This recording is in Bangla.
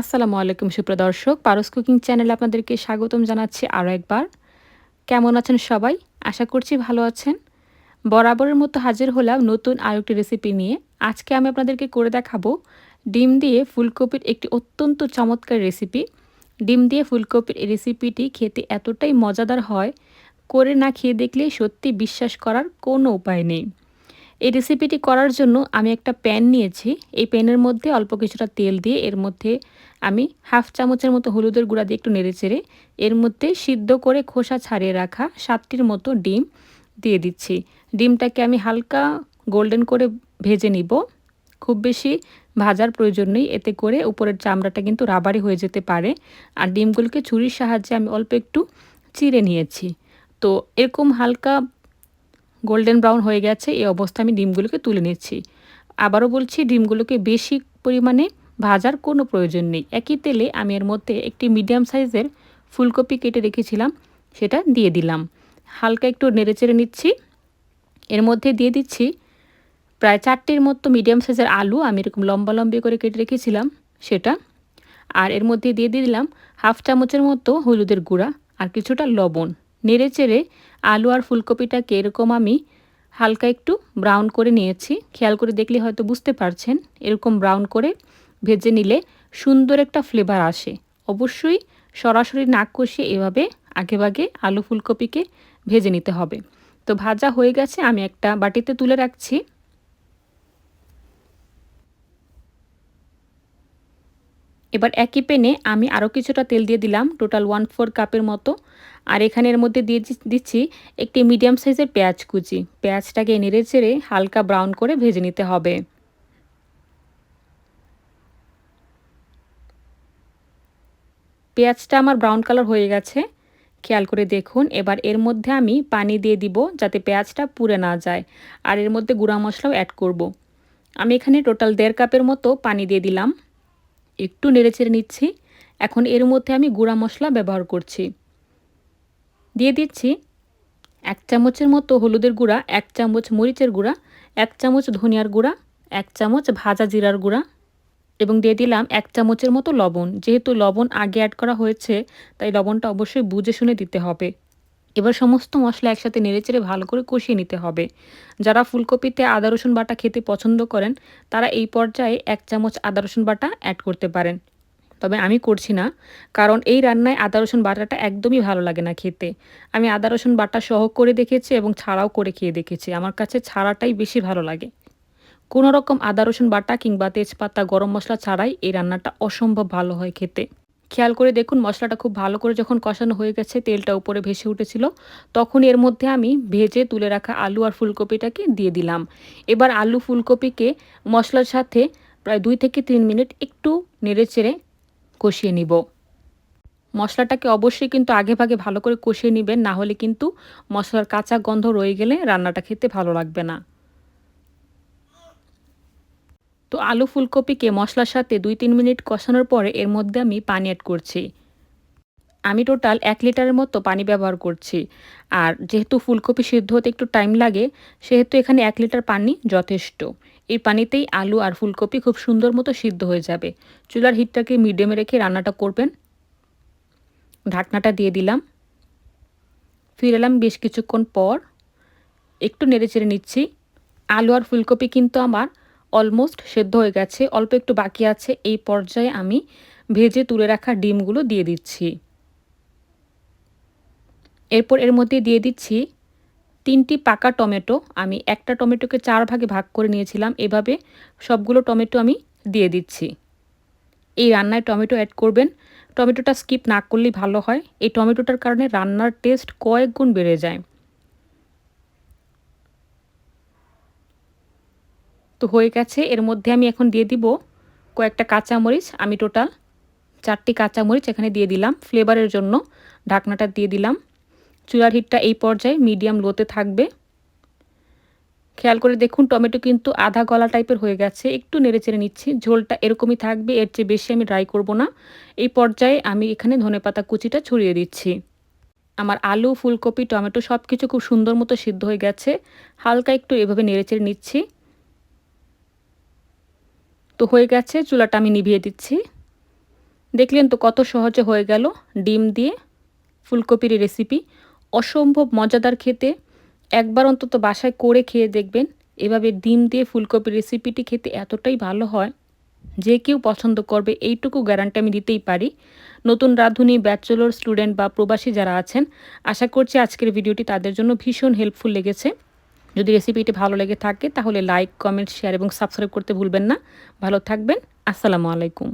আসসালামু আলাইকুম সুপ্রদর্শক পারস কুকিং চ্যানেলে আপনাদেরকে স্বাগতম জানাচ্ছি আরও একবার। কেমন আছেন সবাই? আশা করছি ভালো আছেন। বরাবরের মতো হাজির হলাম নতুন আরও একটি রেসিপি নিয়ে। আজকে আমি আপনাদেরকে করে দেখাবো ডিম দিয়ে ফুলকপির একটি অত্যন্ত চমৎকার রেসিপি ডিম দিয়ে ফুলকপির এই রেসিপিটি খেতে এতটাই মজাদার হয়, করে না খেয়ে দেখলে সত্যি বিশ্বাস করার কোনো উপায় নেই। এই রেসিপিটি করার জন্য আমি একটা প্যান নিয়েছি। এই প্যানের মধ্যে অল্প কিছুটা তেল দিয়ে এর মধ্যে আমি হাফ চামচের মতো হলুদের গুঁড়া দিয়ে একটু নেড়ে চেড়ে এর মধ্যে সিদ্ধ করে খোসা ছাড়িয়ে রাখা সাতটির মতো ডিম দিয়ে দিচ্ছি। ডিমটাকে আমি হালকা গোল্ডেন করে ভেজে নিব। খুব বেশি ভাজার প্রয়োজন নেই, এতে করে উপরের চামড়াটা কিন্তু রাবারি হয়ে যেতে পারে। আর ডিমগুলোকে ছুরির সাহায্যে আমি অল্প একটু চিড়ে নিয়েছি। তো এরকম হালকা গোল্ডেন ব্রাউন হয়ে গেছে, এই অবস্থা আমি ডিমগুলোকে তুলে নিচ্ছি। আবারও বলছি, ডিমগুলোকে বেশি পরিমাণে ভাজার কোনো প্রয়োজন নেই। একই তেলে আমি এর মধ্যে একটি মিডিয়াম সাইজের ফুলকপি কেটে রেখেছিলাম, সেটা দিয়ে দিলাম। হালকা একটু নেড়েচেড়ে নিচ্ছি। এর মধ্যে দিয়ে দিচ্ছি প্রায় চারটির মতো মিডিয়াম সাইজের আলু, আমি এরকম লম্বা লম্বি করে কেটে রেখেছিলাম সেটা। আর এর মধ্যে দিয়ে দিয়ে দিলাম হাফ চামচের মতো হলুদের গুঁড়া আর কিছুটা লবণ। নেড়ে চেড়ে আলু আর ফুলকপিটাকে এরকম আমি হালকা একটু ব্রাউন করে নিয়েছি। খেয়াল করে দেখলে হয়তো বুঝতে পারছেন, এরকম ব্রাউন করে ভেজে নিলে সুন্দর একটা ফ্লেভার আসে। অবশ্যই সরাসরি নাক কষিয়ে এভাবে আগেভাগে আলু ফুলকপিকে ভেজে নিতে হবে। তো ভাজা হয়ে গেছে, আমি একটা বাটিতে তুলে রাখছি। এবার একই পেনে আমি আরও কিছুটা তেল দিয়ে দিলাম টোটাল ওয়ান ফোর কাপের মতো। আর এখানের মধ্যে দিয়ে দিচ্ছি একটি মিডিয়াম সাইজের পেঁয়াজ কুচি। পেঁয়াজটাকে নেড়ে চেড়ে হালকা ব্রাউন করে ভেজে নিতে হবে। পেঁয়াজটা আমার ব্রাউন কালার হয়ে গেছে। খেয়াল করে দেখুন, এবার এর মধ্যে আমি পানি দিয়ে দিব যাতে পেঁয়াজটা পুড়ে না যায়। আর এর মধ্যে গুঁড়া মশলাও অ্যাড করব। আমি এখানে টোটাল দেড় কাপের মতো পানি দিয়ে দিলাম। একটু নেড়েচেড়ে নিচ্ছি। এখন এর মধ্যে আমি গুঁড়া মশলা ব্যবহার করছি। দিয়ে দিচ্ছি এক চামচের মতো হলুদের গুঁড়া, এক চামচ মরিচের গুঁড়া, এক চামচ ধনিয়ার গুঁড়া, এক চামচ ভাজা জিরার গুঁড়া এবং দিয়ে দিলাম এক চামচের মতো লবণ। যেহেতু লবণ আগে অ্যাড করা হয়েছে, তাই লবণটা অবশ্যই বুঝে শুনে দিতে হবে। এবার সমস্ত মশলা একসাথে নেড়েচেড়ে ভালো করে কষিয়ে নিতে হবে। যারা ফুলকপিতে আদা, রসুন বাটা খেতে পছন্দ করেন, তারা এই পর্যায়ে এক চামচ আদা, রসুন বাটা অ্যাড করতে পারেন। তবে আমি করছি না, কারণ এই রান্নায় আদা, রসুন বাটাটা একদমই ভালো লাগে না খেতে। আমি আদা, রসুন বাটা সহ করে দেখেছি এবং ছাড়াও করে খেয়ে দেখেছি। আমার কাছে ছাড়াটাই বেশি ভালো লাগে। কোনো রকম আদা, রসুন বাটা কিংবা তেজপাতা, গরম মশলা ছাড়াই এই রান্নাটা অসম্ভব ভালো হয় খেতে। খেয়াল করে দেখুন মশলাটা খুব ভালো করে যখন কষানো হয়ে গেছে, তেলটা উপরে ভেসে উঠেছিল, তখন এর মধ্যে আমি ভেজে তুলে রাখা আলু আর ফুলকপিটাকে দিয়ে দিলাম। এবার আলু ফুলকপিকে মশলার সাথে প্রায় দুই থেকে তিন মিনিট একটু নেড়ে চেড়ে কষিয়ে নিব। মশলাটাকে অবশ্যই কিন্তু আগে ভাগে ভালো করে কষিয়ে নেবেন, না হলে কিন্তু মশলার কাঁচা গন্ধ রয়ে গেলে রান্নাটা খেতে ভালো লাগবে না। তো আলু ফুলকপিকে মশলার সাথে দুই তিন মিনিট কষানোর পরে এর মধ্যে আমি পানি অ্যাড করছি। আমি টোটাল এক লিটারের মতো পানি ব্যবহার করছি। আর যেহেতু ফুলকপি সিদ্ধ হতে একটু টাইম লাগে, সেহেতু এখানে এক লিটার পানি যথেষ্ট। এই পানিতেই আলু আর ফুলকপি খুব সুন্দর মতো সিদ্ধ হয়ে যাবে। চুলার হিটটাকে মিডিয়ামে রেখে রান্নাটা করবেন। ঢাকনাটা দিয়ে দিলাম। ফিরে এলাম বেশ কিছুক্ষণ পর। একটু নেড়ে চেড়ে নিচ্ছি। আলু আর ফুলকপি কিন্তু আমার অলমোস্ট সেদ্ধ হয়ে গেছে। অল্প একটু বাকি আছে। এই পর্যায়ে আমি ভেজে তুলে রাখা ডিমগুলো দিয়ে দিচ্ছি। এরপর এর মধ্যে দিয়ে দিচ্ছি তিনটি পাকা টমেটো। আমি একটা টমেটোকে চার ভাগে ভাগ করে নিয়েছিলাম। এভাবে সবগুলো টমেটো আমি দিয়ে দিচ্ছি। এই রান্নায় টমেটো অ্যাড করবেন। টমেটোটা স্কিপ না করলেই ভালো হয়। এই টমেটোটার কারণে রান্নার টেস্ট কয়েক গুণ বেড়ে যায়। তো হয়ে গেছে। এর মধ্যে আমি এখন দিয়ে দিব কয়েকটা কাঁচামরিচ। আমি টোটাল চারটি কাঁচামরিচ এখানে দিয়ে দিলাম। ফ্লেভারের জন্য ঢাকনাটা দিয়ে দিলাম। চুলার হিটটা এই পর্যায়ে মিডিয়াম লোতে থাকবে। খেয়াল করে দেখুন, টমেটো কিন্তু আধা গলা টাইপের হয়ে গেছে। একটু নেড়ে চেড়ে নিচ্ছি। ঝোলটা এরকমই থাকবে, এর চেয়ে বেশি আমি ড্রাই করব না। এই পর্যায়ে আমি এখানে ধনেপাতা কুচিটা ছড়িয়ে দিচ্ছি। আমার আলু, ফুলকপি, টমেটো সব কিছু খুব সুন্দর মতো সিদ্ধ হয়ে গেছে। হালকা একটু এভাবে নেড়ে চেড়ে নিচ্ছি। তো হয়ে গেছে, চুলাটা আমি নিভিয়ে দিচ্ছি। দেখলেন তো কত সহজে হয়ে গেল ডিম দিয়ে ফুলকপির রেসিপি। অসম্ভব মজাদার খেতে। একবার অন্তত বাসায় করে খেয়ে দেখবেন, এভাবে ডিম দিয়ে ফুলকপির রেসিপিটি খেতে এতটাই ভালো হয় যে কেউ পছন্দ করবে, এইটুকু গ্যারান্টি আমি দিতেই পারি। নতুন রাঁধুনি, ব্যাচেলর, স্টুডেন্ট বা প্রবাসী যারা আছেন, আশা করছি আজকের ভিডিওটি তাদের জন্য ভীষণ হেল্পফুল লেগেছে। যদি রেসিপিটি ভালো লেগে থাকে, তাহলে লাইক কমেন্ট শেয়ার এবং সাবস্ক্রাইব করতে ভুলবেন না। ভালো থাকবেন। আসসালামু আলাইকুম।